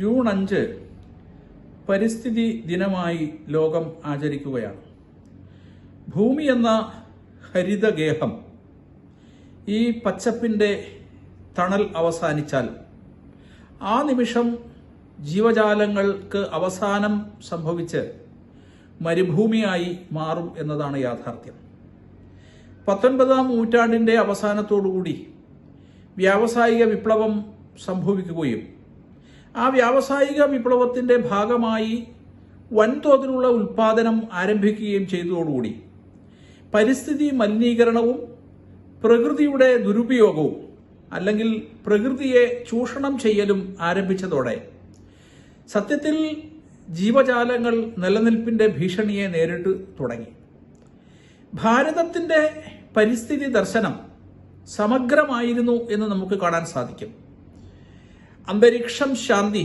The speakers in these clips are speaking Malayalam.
ജൂൺ അഞ്ച് പരിസ്ഥിതി ദിനമായി ലോകം ആചരിക്കുകയാണ്. ഭൂമി എന്ന ഹരിതഗേഹം ഈ പച്ചപ്പിന്റെ തണൽ അവസാനിച്ചാൽ ആ നിമിഷം ജീവജാലങ്ങൾക്ക് അവസാനം സംഭവിച്ച് മരുഭൂമിയായി മാറും എന്നതാണ് യാഥാർത്ഥ്യം. പത്തൊൻപതാം നൂറ്റാണ്ടിന്റെ അവസാനത്തോടുകൂടി വ്യാവസായിക വിപ്ലവം സംഭവിക്കുകയും ആ വ്യാവസായിക വിപ്ലവത്തിന്റെ ഭാഗമായി വൻതോതിലുള്ള ഉൽപാദനം ആരംഭിക്കുകയും ചെയ്തതോടുകൂടി പരിസ്ഥിതി മലിനീകരണവും പ്രകൃതിയുടെ ദുരുപയോഗവും അല്ലെങ്കിൽ പ്രകൃതിയെ ചൂഷണം ചെയ്യലും ആരംഭിച്ചതോടെ സത്യത്തിൽ ജീവജാലങ്ങൾ നിലനിൽപ്പിന്റെ ഭീഷണിയെ നേരിട്ട് തുടങ്ങി. ഭാരതത്തിന്റെ പരിസ്ഥിതി ദർശനം സമഗ്രമായിരുന്നു എന്ന് നമുക്ക് കാണാൻ സാധിക്കും. അന്തരീക്ഷം ശാന്തി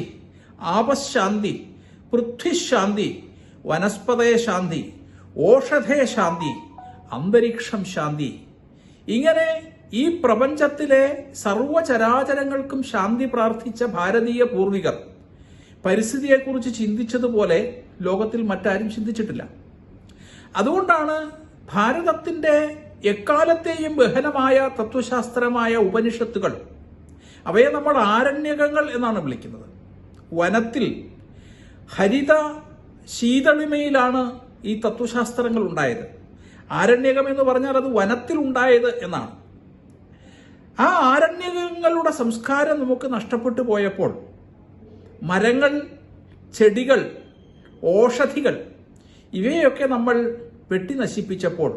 ആപശാന്തി പൃഥ്വിശാന്തി വനസ്പതയ ശാന്തി ഓഷധയ ശാന്തി അന്തരീക്ഷം ശാന്തി. ഇങ്ങനെ ഈ പ്രപഞ്ചത്തിലെ സർവചരാചരങ്ങൾക്കും ശാന്തി പ്രാർത്ഥിച്ച ഭാരതീയ പൂർവികർ പരിസ്ഥിതിയെക്കുറിച്ച് ചിന്തിച്ചതുപോലെ ലോകത്തിൽ മറ്റാരും ചിന്തിച്ചിട്ടില്ല. അതുകൊണ്ടാണ് ഭാരതത്തിന്റെ എക്കാലത്തെയും ബഹനമായ തത്വശാസ്ത്രമായ ഉപനിഷത്തുകൾ അവയെ നമ്മൾ ആരണ്യകങ്ങൾ എന്നാണ് വിളിക്കുന്നത്. വനത്തിൽ ഹരിത ശീതളിമയിലാണ് ഈ തത്വശാസ്ത്രങ്ങൾ ഉണ്ടായത്. ആരണ്യകം എന്ന് പറഞ്ഞാൽ അത് വനത്തിൽ ഉണ്ടായത് എന്നാണ്. ആ ആരണ്യകങ്ങളുടെ സംസ്കാരം നമുക്ക് നഷ്ടപ്പെട്ടു പോയപ്പോൾ മരങ്ങൾ ചെടികൾ ഓഷധികൾ ഇവയൊക്കെ നമ്മൾ വെട്ടി നശിപ്പിച്ചപ്പോൾ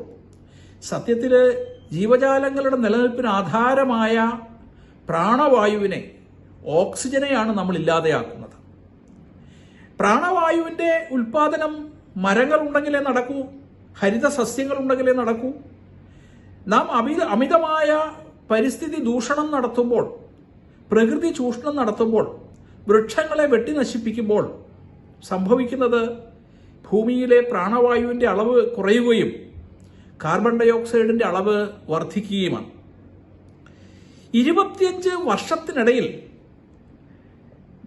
സത്യത്തിൽ ജീവജാലങ്ങളുടെ നിലനിൽപ്പിന് ആധാരമായ പ്രാണവായുവിനെ ഓക്സിജനെയാണ് നമ്മൾ ഇല്ലാതെയാക്കുന്നത്. പ്രാണവായുവിന്റെ ഉൽപാദനം മരങ്ങൾ ഉണ്ടെങ്കിലേ നടക്കൂ ഹരിത സസ്യങ്ങൾ ഉണ്ടെങ്കിലേ നടക്കൂ. നാം അമിത അമിതമായ പരിസ്ഥിതി ദൂഷണം നടത്തുമ്പോൾ പ്രകൃതി ചൂഷണം നടത്തുമ്പോൾ വൃക്ഷങ്ങളെ വെട്ടി നശിപ്പിക്കുമ്പോൾ സംഭവിക്കുന്നത് ഭൂമിയിലെ പ്രാണവായുവിന്റെ അളവ് കുറയുകയും കാർബൺ ഡയോക്സൈഡിന്റെ അളവ് വർദ്ധിക്കുകയുമാണ്. ഇരുപത്തിയഞ്ച് വർഷത്തിനിടയിൽ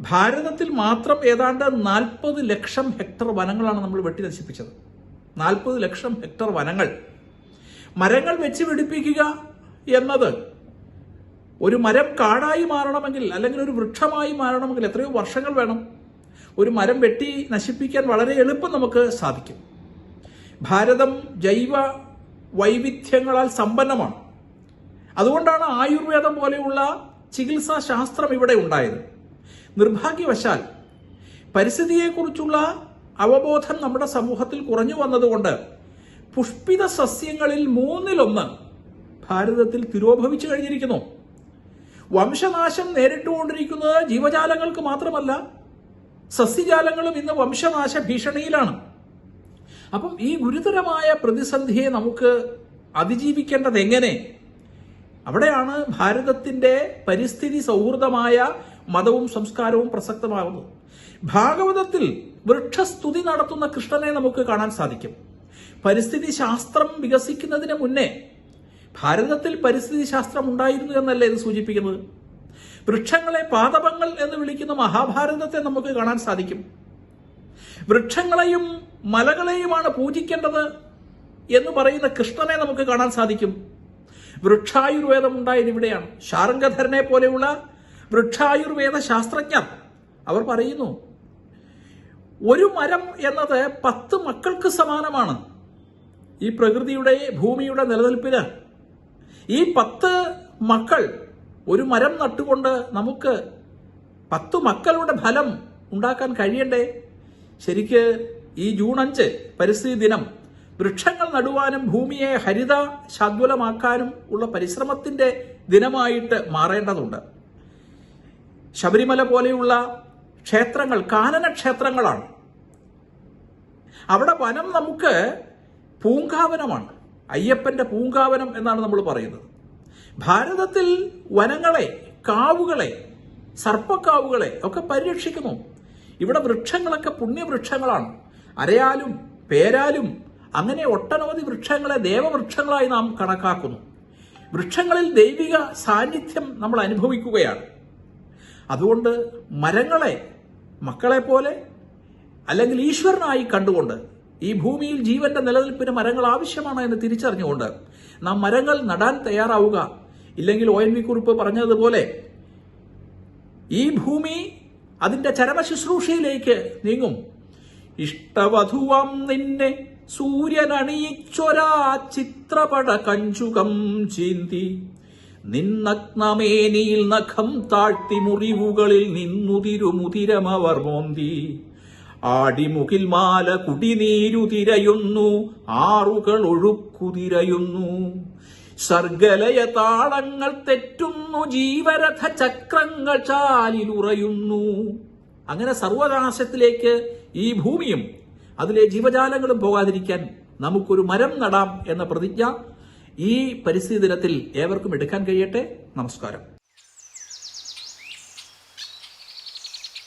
ഭാരതത്തിൽ മാത്രം ഏതാണ്ട് നാൽപ്പത് ലക്ഷം ഹെക്ടർ വനങ്ങളാണ് നമ്മൾ വെട്ടി നശിപ്പിച്ചത് നാൽപ്പത് ലക്ഷം ഹെക്ടർ വനങ്ങൾ. മരങ്ങൾ വെച്ച് പിടിപ്പിക്കുക എന്നത് ഒരു മരം കാടായി മാറണമെങ്കിൽ അല്ലെങ്കിൽ ഒരു വൃക്ഷമായി മാറണമെങ്കിൽ എത്രയോ വർഷങ്ങൾ വേണം ഒരു മരം വെട്ടി നശിപ്പിക്കാൻ വളരെ എളുപ്പം നമുക്ക് സാധിക്കും. ഭാരതം ജൈവ വൈവിധ്യങ്ങളാൽ സമ്പന്നമാണ്. അതുകൊണ്ടാണ് ആയുർവേദം പോലെയുള്ള ചികിത്സാ ശാസ്ത്രം ഇവിടെ ഉണ്ടായത്. നിർഭാഗ്യവശാൽ പരിസ്ഥിതിയെക്കുറിച്ചുള്ള അവബോധം നമ്മുടെ സമൂഹത്തിൽ കുറഞ്ഞു വന്നതുകൊണ്ട് പുഷ്പിത സസ്യങ്ങളിൽ മൂന്നിലൊന്ന് ഭാരതത്തിൽ തിരോഭവിച്ചു കഴിഞ്ഞിരിക്കുന്നു. വംശനാശം നേരിട്ടുകൊണ്ടിരിക്കുന്നത് ജീവജാലങ്ങൾക്ക് മാത്രമല്ല സസ്യജാലങ്ങളും ഇന്ന് വംശനാശ ഭീഷണിയിലാണ്. അപ്പം ഈ ഗുരുതരമായ പ്രതിസന്ധിയെ നമുക്ക് അതിജീവിക്കേണ്ടത് എങ്ങനെ അവിടെയാണ് ഭാരതത്തിന്റെ പരിസ്ഥിതി സൗഹൃദമായ മതവും സംസ്കാരവും പ്രസക്തമാകുന്നത്. ഭാഗവതത്തിൽ വൃക്ഷസ്തുതി നടത്തുന്ന കൃഷ്ണനെ നമുക്ക് കാണാൻ സാധിക്കും. പരിസ്ഥിതി ശാസ്ത്രം വികസിക്കുന്നതിന് മുന്നേ ഭാരതത്തിൽ പരിസ്ഥിതി ശാസ്ത്രം ഉണ്ടായിരുന്നു എന്നല്ലേ ഇത് സൂചിപ്പിക്കുന്നത്? വൃക്ഷങ്ങളെ പാദപങ്ങൾ എന്ന് വിളിക്കുന്ന മഹാഭാരതത്തെ നമുക്ക് കാണാൻ സാധിക്കും. വൃക്ഷങ്ങളെയും മലകളെയുമാണ് പൂജിക്കേണ്ടത് എന്ന് പറയുന്ന കൃഷ്ണനെ നമുക്ക് കാണാൻ സാധിക്കും. വൃക്ഷായുർവേദം ഉണ്ടായത് ഇവിടെയാണ്. ശാർംഗധരനെ പോലെയുള്ള വൃക്ഷായുർവേദ ശാസ്ത്രജ്ഞർ അവർ പറയുന്നു ഒരു മരം എന്നത് പത്ത് മക്കൾക്ക് സമാനമാണ്. ഈ പ്രകൃതിയുടെ ഭൂമിയുടെ നിലനിൽപ്പിന് ഈ പത്ത് മക്കൾ ഒരു മരം നട്ടുകൊണ്ട് നമുക്ക് പത്ത് മക്കളുടെ ഫലം ഉണ്ടാക്കാൻ കഴിയണ്ടേ? ശരിക്ക് ഈ ജൂൺ അഞ്ച് പരിസ്ഥിതി ദിനം വൃക്ഷങ്ങൾ നടുവാനും ഭൂമിയെ ഹരിത ശാദ്വലമാക്കാനും ഉള്ള പരിശ്രമത്തിന്റെ ദിനമായിട്ട് മാറേണ്ടതുണ്ട്. ശബരിമല പോലെയുള്ള ക്ഷേത്രങ്ങൾ കാനന ക്ഷേത്രങ്ങളാണ് അവിടെ വനം നമുക്ക് പൂങ്കാവനമാണ്. അയ്യപ്പന്റെ പൂങ്കാവനം എന്നാണ് നമ്മൾ പറയുന്നത്. ഭാരതത്തിൽ വനങ്ങളെ കാവുകളെ സർപ്പക്കാവുകളെ ഒക്കെ പരിരക്ഷിക്കുന്നു. ഇവിടെ വൃക്ഷങ്ങളൊക്കെ പുണ്യവൃക്ഷങ്ങളാണ്. അരയാലും പേരാലും അങ്ങനെ ഒട്ടനവധി വൃക്ഷങ്ങളെ ദേവവൃക്ഷങ്ങളായി നാം കണക്കാക്കുന്നു. വൃക്ഷങ്ങളിൽ ദൈവിക സാന്നിധ്യം നമ്മൾ അനുഭവിക്കുകയാണ്. അതുകൊണ്ട് മരങ്ങളെ മക്കളെ പോലെ അല്ലെങ്കിൽ ഈശ്വരനായി കണ്ടുകൊണ്ട് ഈ ഭൂമിയിൽ ജീവന്റെ നിലനിൽപ്പിന് മരങ്ങൾ ആവശ്യമാണ് എന്ന് തിരിച്ചറിഞ്ഞുകൊണ്ട് നാം മരങ്ങൾ നടാൻ തയ്യാറാവുക. ഇല്ലെങ്കിൽ ഒ എൻ വി കുറിപ്പ് പറഞ്ഞതുപോലെ ഈ ഭൂമി അതിന്റെ ചരമശുശ്രൂഷയിലേക്ക് നീങ്ങും. ഇഷ്ടവധുവം നിന്നെ സൂര്യനണിയിച്ചൊരാ ചിത്രപട കഞ്ചുകം ചീന്തി. നിന്നഗ്നമേനിയിൽ നഖം താഴ്ത്തി മുറിവുകളിൽ നിന്നുതിരുമുതിരമവർ മോന്തി. ആടിമുകിൽ മാല കുടിനീരുതിരയുന്നു ആറുകൾ ഒഴുക്കുതിരയുന്നു. സർഗലയ താളങ്ങൾ തെറ്റുന്നു ജീവരഥ ചക്രങ്ങൾ ചാലിലുറയുന്നു. അങ്ങനെ സർവനാശത്തിലേക്ക് ഈ ഭൂമിയും അതിലെ ജീവജാലങ്ങളും പോകാതിരിക്കാൻ നമുക്കൊരു മരം നടാം എന്ന പ്രതിജ്ഞ ഈ പരിസ്ഥിതി ദിനത്തിൽ ഏവർക്കും എടുക്കാൻ കഴിയട്ടെ. നമസ്കാരം.